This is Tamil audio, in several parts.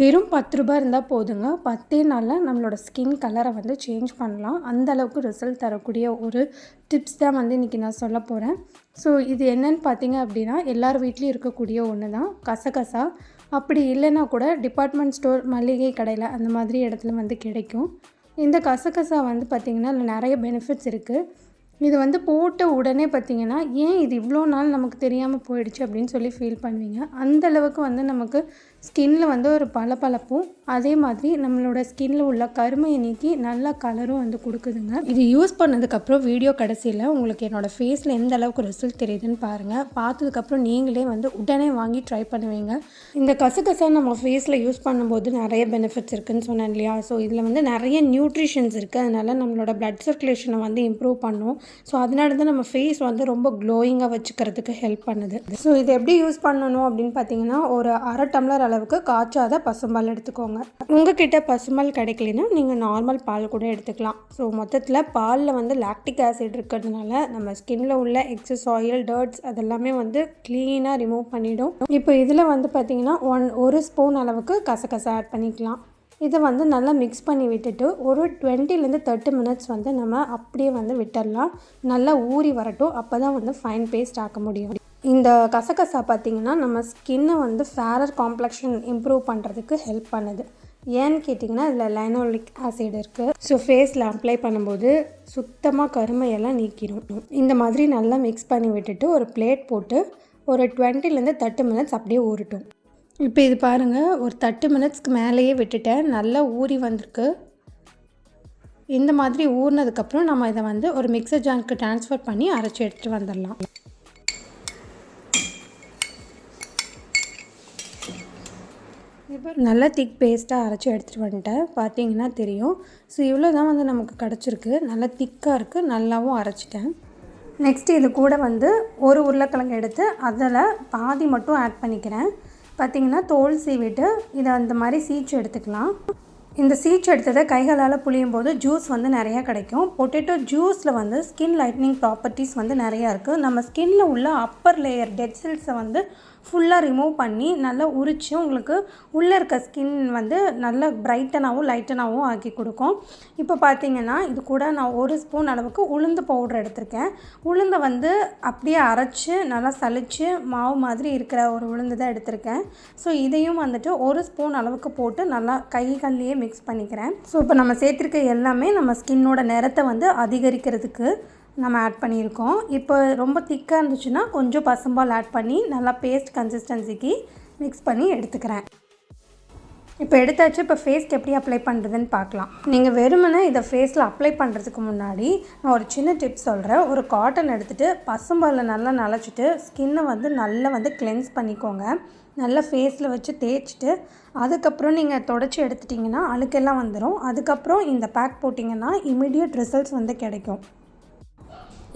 வெறும் பத்து ரூபாய் இருந்தால் போதுங்க. பத்தே நாளில் நம்மளோட ஸ்கின் கலரை வந்து சேஞ்ச் பண்ணலாம். அந்த அளவுக்கு ரிசல்ட் தரக்கூடிய ஒரு டிப்ஸ் தான் வந்து இன்றைக்கி நான் சொல்ல போகிறேன் ஸோ இது என்னன்னு பார்த்தீங்க அப்படின்னா எல்லார் வீட்லேயும் இருக்கக்கூடிய ஒன்று தான் கசகசா. அப்படி இல்லைன்னா கூட டிபார்ட்மெண்ட் ஸ்டோர் மளிகை கடையில் அந்த மாதிரி இடத்துல வந்து கிடைக்கும். இந்த கசகசா வந்து பார்த்திங்கன்னா அதில் நிறைய பெனிஃபிட்ஸ் இருக்குது இது வந்து போட்ட உடனே பார்த்தீங்கன்னா ஏன் இது இவ்வளோ நாள் நமக்கு தெரியாமல் போயிடுச்சு அப்படின்னு சொல்லி ஃபீல் பண்ணுவீங்க. அந்த அளவுக்கு வந்து நமக்கு ஸ்கின்ல வந்து ஒரு பளபளப்பும் அதே மாதிரி நம்மளோட ஸ்கின்ல உள்ள கருமையை நீக்கி நல்ல கலரும் வந்து கொடுக்குதுங்க. இது யூஸ் பண்ணதுக்கப்புறம் வீடியோ கடைசியில் உங்களுக்கு என்னோடய ஃபேஸில் எந்த அளவுக்கு ரிசல்ட் தெரியுதுன்னு பாருங்கள் பார்த்ததுக்கப்புறம் நீங்களே வந்து உடனே வாங்கி ட்ரை பண்ணுவீங்க. இந்த கசகசா நம்ம ஃபேஸில் யூஸ் பண்ணும்போது நிறைய பெனிஃபிட்ஸ் இருக்குன்னு சொன்னேன் இல்லையா? ஸோ இதில் வந்து நிறைய நியூட்ரிஷன்ஸ் இருக்குது அதனால் நம்மளோட பிளட் சர்க்குலேஷனை வந்து இம்ப்ரூவ் பண்ணும். ஸோ அதனால தான் நம்ம ஃபேஸ் வந்து ரொம்ப க்ளோயிங்காக வச்சுக்கிறதுக்கு ஹெல்ப் பண்ணுது. ஸோ இது எப்படி யூஸ் பண்ணணும் அப்படின்னு பார்த்தீங்கன்னா ஒரு அரை டம்ளர் அளவுக்கு காய்ச்சாத பசும்பால் எடுத்துக்கோங்க. உங்ககிட்ட பசும்பால் கிடைக்கலனா நீங்கள் நார்மல் பால் கூட எடுத்துக்கலாம். ஸோ மொத்தத்தில் பாலில் வந்து லாக்டிக் ஆசிட் இருக்கிறதுனால நம்ம ஸ்கின்ல உள்ள எக்ஸஸ் ஆயில் டர்ட்ஸ் அதெல்லாமே வந்து க்ளீனாக ரிமூவ் பண்ணிடும். இப்போ இதில் வந்து பார்த்திங்கன்னா ஒன் ஒரு ஸ்பூன் அளவுக்கு கசகசா ஆட் பண்ணிக்கலாம். இதை வந்து நல்லா மிக்ஸ் பண்ணி விட்டுட்டு ஒரு டுவெண்ட்டிலேருந்து தேர்ட்டி மினிட்ஸ் வந்து நம்ம அப்படியே வந்து விட்டுடலாம் நல்லா ஊறி வரட்டும். அப்போ தான் வந்து ஃபைன் பேஸ்ட் ஆக்க முடியும். இந்த கசகசா பார்த்திங்கன்னா நம்ம ஸ்கின்னை வந்து ஃபேரர் காம்ப்ளெக்ஷன் இம்ப்ரூவ் பண்ணுறதுக்கு ஹெல்ப் பண்ணுது. ஏன்னு கேட்டிங்கன்னா இதில் லைனோலிக் ஆசிட் இருக்குது ஸோ ஃபேஸில் அப்ளை பண்ணும்போது சுத்தமாக கருமையெல்லாம் நீக்கிடும் இந்த மாதிரி நல்லா மிக்ஸ் பண்ணி விட்டுட்டு ஒரு பிளேட் போட்டு ஒரு டுவெண்ட்டிலேருந்து தேர்ட்டி மினிட்ஸ் அப்படியே ஊறட்டும். இப்போ இது பாருங்கள் ஒரு தேர்ட்டி மினிட்ஸ்க்கு மேலேயே விட்டுட்டேன். நல்லா ஊறி வந்திருக்கு. இந்த மாதிரி ஊறினதுக்கப்புறம் நம்ம இதை வந்து ஒரு மிக்சர் ஜாருக்கு ட்ரான்ஸ்ஃபர் பண்ணி அரைச்சி எடுத்துகிட்டு வந்துடலாம். இப்போ நல்லா திக் பேஸ்ட்டாக அரைச்சி எடுத்துகிட்டு வந்துட்டேன். பார்த்தீங்கன்னா தெரியும். ஸோ இவ்வளோ தான் வந்து நமக்கு கிடச்சிருக்கு. நல்லா திக்காக இருக்குது நல்லாவும் அரைச்சிட்டேன். நெக்ஸ்ட்டு இது கூட வந்து ஒரு உருளைக்கிழங்கு எடுத்து அதில் பாதி மட்டும் ஆட் பண்ணிக்கிறேன். பார்த்திங்கன்னா தோல் சீவிட்டு இதை அந்த மாதிரி சீச்சு எடுத்துக்கலாம். இந்த சீச் எடுத்ததை கைகளால் புளியும் போது ஜூஸ் வந்து நிறையா கிடைக்கும். பொட்டேட்டோ ஜூஸில் வந்து ஸ்கின் லைட்னிங் ப்ராப்பர்ட்டிஸ் வந்து நிறையா இருக்குது நம்ம ஸ்கின்னில் உள்ள அப்பர் லேயர் டெட் செல்ஸை வந்து ஃபுல்லாக ரிமூவ் பண்ணி நல்லா உரித்து உங்களுக்கு உள்ளே இருக்க ஸ்கின் வந்து நல்லா பிரைட்டனாகவும் லைட்டனாகவும் ஆக்கி கொடுக்கும். இப்போ பார்த்தீங்கன்னா இது கூட நான் ஒரு ஸ்பூன் அளவுக்கு உளுந்து பவுடர் எடுத்திருக்கேன். உளுந்தை வந்து அப்படியே அரைச்சி நல்லா சலித்து மாவு மாதிரி இருக்கிற ஒரு உளுந்து தான் எடுத்திருக்கேன். ஸோ இதையும் வந்துட்டு ஒரு ஸ்பூன் அளவுக்கு போட்டு நல்லா கைகள்லேயே மிக்ஸ் பண்ணிக்கிறேன். ஸோ இப்போ நம்ம சேர்த்துருக்க எல்லாமே நம்ம ஸ்கின்னோட நிறத்தை வந்து அதிகரிக்கிறதுக்கு நம்ம ஆட் பண்ணியிருக்கோம். இப்போ ரொம்ப திக்காக இருந்துச்சுன்னா கொஞ்சம் பசும்பால் ஆட் பண்ணி நல்லா பேஸ்ட் கன்சிஸ்டன்சிக்கு மிக்ஸ் பண்ணி எடுத்துக்கிறேன். இப்போ எடுத்தாச்சு இப்போ ஃபேஸ்க்கு எப்படி அப்ளை பண்ணுறதுன்னு பார்க்கலாம். நீங்கள் வெறுமனே இதை ஃபேஸில் அப்ளை பண்ணுறதுக்கு முன்னாடி நான் ஒரு சின்ன டிப்ஸ் சொல்கிறேன் ஒரு காட்டன் எடுத்துகிட்டு பசும்பாலில் நல்லா நனைச்சிட்டு ஸ்கின்னை வந்து நல்லா வந்து கிளென்ஸ் பண்ணிக்கோங்க. நல்லா ஃபேஸில் வச்சு தேய்ச்சிட்டு அதுக்கப்புறம் நீங்கள் தொடச்சி எடுத்துட்டிங்கன்னா அழுக்கெல்லாம் வந்துடும் அதுக்கப்புறம் இந்த பேக் போட்டிங்கன்னா இமீடியட் ரிசல்ட்ஸ் வந்து கிடைக்கும்.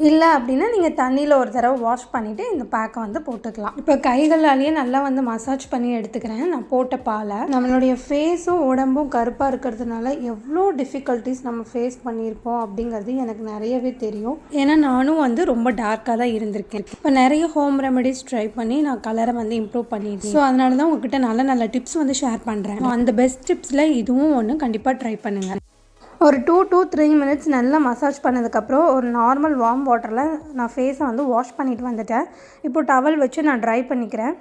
இல்லை அப்படின்னா நீங்கள் தண்ணியில் ஒரு தடவை வாஷ் பண்ணிவிட்டு இந்த பேக்கை வந்து போட்டுக்கலாம். இப்போ கைகளாலேயே நல்லா வந்து மசாஜ் பண்ணி எடுத்துக்கிறேன். நான் போட்ட பாலை. நம்மளுடைய ஃபேஸும் உடம்பும் கருப்பாக இருக்கிறதுனால எவ்வளோ டிஃபிகல்ட்டிஸ் நம்ம ஃபேஸ் பண்ணியிருப்போம் அப்படிங்கிறது எனக்கு நிறையவே தெரியும். ஏன்னா நானும் வந்து ரொம்ப டார்க்காக தான் இருந்திருக்கேன். இப்போ நிறைய ஹோம் ரெமெடிஸ் ட்ரை பண்ணி நான் கலரை வந்து இம்ப்ரூவ் பண்ணியிருக்கேன் ஸோ அதனால தான் உங்ககிட்ட நல்ல நல்ல டிப்ஸ் வந்து ஷேர் பண்ணுறேன் அந்த பெஸ்ட் டிப்ஸில் இதுவும் ஒன்று கண்டிப்பாக ட்ரை பண்ணுங்கள் ஒரு டூ டூ த்ரீ மினிட்ஸ் நல்லா மசாஜ் பண்ணதுக்கப்புறம் ஒரு நார்மல் வார்ம் வாட்டரில் நான் ஃபேஸை வந்து வாஷ் பண்ணிட்டு வந்துட்டேன். இப்போ டவல் வச்சு நான் ட்ரை பண்ணிக்கிறேன்.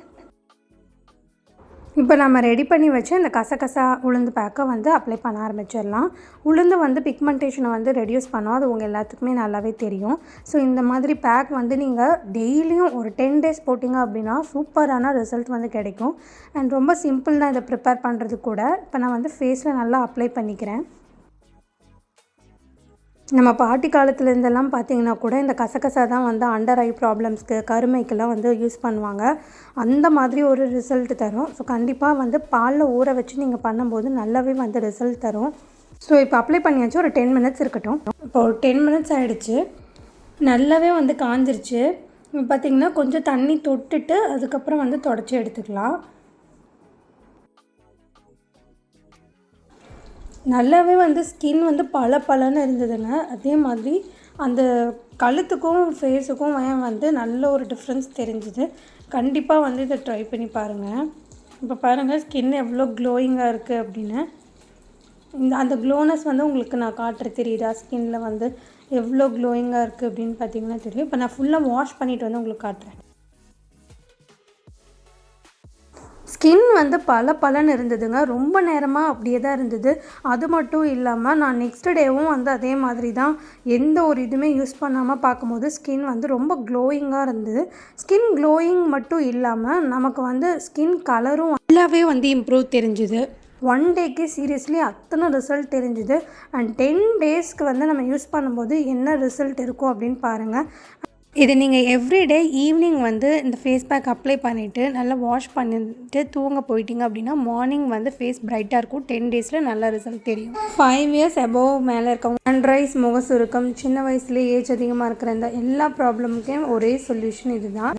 இப்போ நம்ம ரெடி பண்ணி வச்சு இந்த கசகசா உளுந்து பேக்கை வந்து அப்ளை பண்ண ஆரம்பிச்சிடலாம். உளுந்து வந்து பிக்மெண்டேஷனை வந்து ரெடியூஸ் பண்ணோம். அது உங்கள் எல்லாத்துக்குமே நல்லாவே தெரியும். ஸோ இந்த மாதிரி பேக் வந்து நீங்கள் டெய்லியும் ஒரு டென் டேஸ் போட்டிங்க அப்படின்னா சூப்பரான ரிசல்ட் வந்து கிடைக்கும். அண்ட் ரொம்ப சிம்பிள் தான் இதை ப்ரிப்பேர் பண்ணுறது கூட. இப்போ நான் வந்து ஃபேஸில் நல்லா அப்ளை பண்ணிக்கிறேன். நம்ம பாட்டி காலத்துலேருந்தெல்லாம் பார்த்தீங்கன்னா கூட இந்த கசகசா தான் வந்து அண்டர் ஐ ப்ராப்ளம்ஸ்க்கு கருமைக்கெல்லாம் வந்து யூஸ் பண்ணுவாங்க. அந்த மாதிரி ஒரு ரிசல்ட் தரும். ஸோ கண்டிப்பாக வந்து பாலில் ஊற வச்சு நீங்கள் பண்ணும்போது நல்லாவே வந்து ரிசல்ட் தரும். ஸோ இப்போ அப்ளை பண்ணியாச்சு. ஒரு டென் மினிட்ஸ் இருக்கட்டும். இப்போ ஒரு டென் மினிட்ஸ் ஆகிடுச்சு நல்லாவே வந்து காஞ்சிருச்சு. பார்த்திங்கன்னா கொஞ்சம் தண்ணி தொட்டுட்டு அதுக்கப்புறம் வந்து தொடச்சி எடுத்துக்கலாம். நல்லாவே வந்து ஸ்கின் வந்து பல பலன்னு இருந்ததுங்க. அதே மாதிரி அந்த கழுத்துக்கும் ஃபேஸுக்கும் ஏன் வந்து நல்ல ஒரு டிஃப்ரென்ஸ் தெரிஞ்சுது. கண்டிப்பாக வந்து இதை ட்ரை பண்ணி பாருங்கள் இப்போ பாருங்கள் ஸ்கின் எவ்வளோ க்ளோயிங்காக இருக்குது அப்படின்னு. இந்த அந்த க்ளோனஸ் வந்து உங்களுக்கு நான் காட்டுறேன். தெரியுதா? ஸ்கின்னில் வந்து எவ்வளோ க்ளோயிங்காக இருக்குது அப்படின்னு பார்த்தீங்கன்னா தெரியும். இப்போ நான் ஃபுல்லாக வாஷ் பண்ணிவிட்டு வந்து உங்களுக்கு காட்டுறேன். ஸ்கின் வந்து பல பலன்னு இருந்ததுங்க. ரொம்ப நேரமாக அப்படியே தான் இருந்தது. அது மட்டும் இல்லாமல் நான் நெக்ஸ்ட் டேவும் வந்து அதே மாதிரி தான் எந்த ஒரு இதுவுமே யூஸ் பண்ணாமல் பார்க்கும்போது ஸ்கின் வந்து ரொம்ப க்ளோயிங்காக இருந்தது. ஸ்கின் க்ளோயிங் மட்டும் இல்லாமல் நமக்கு வந்து ஸ்கின் கலரும் நல்லாவே வந்து இம்ப்ரூவ் தெரிஞ்சுது. ஒன் டேக்கு சீரியஸ்லி அத்தனை ரிசல்ட் தெரிஞ்சுது. அண்ட் டென் டேஸ்க்கு வந்து நம்ம யூஸ் பண்ணும்போது என்ன ரிசல்ட் இருக்கும் அப்படின்னு பாருங்கள் இதை நீங்கள் எவ்ரிடே ஈவினிங் வந்து இந்த ஃபேஸ் பேக் அப்ளை பண்ணிவிட்டு நல்லா வாஷ் பண்ணிட்டு தூங்க போயிட்டீங்க அப்படின்னா மார்னிங் வந்து ஃபேஸ் பிரைட்டாக இருக்கும். டென் டேஸில் நல்ல ரிசல்ட் தெரியும். ஃபைவ் இயர்ஸ் அபோவ் மேலே இருக்கவங்க சன்ரைஸ் முக சுருக்கம் சின்ன வயசுலேயே ஏஜ் அதிகமாக இருக்கிற இந்த எல்லா ப்ராப்ளமுக்கும் ஒரே சொல்யூஷன் இதுதான்.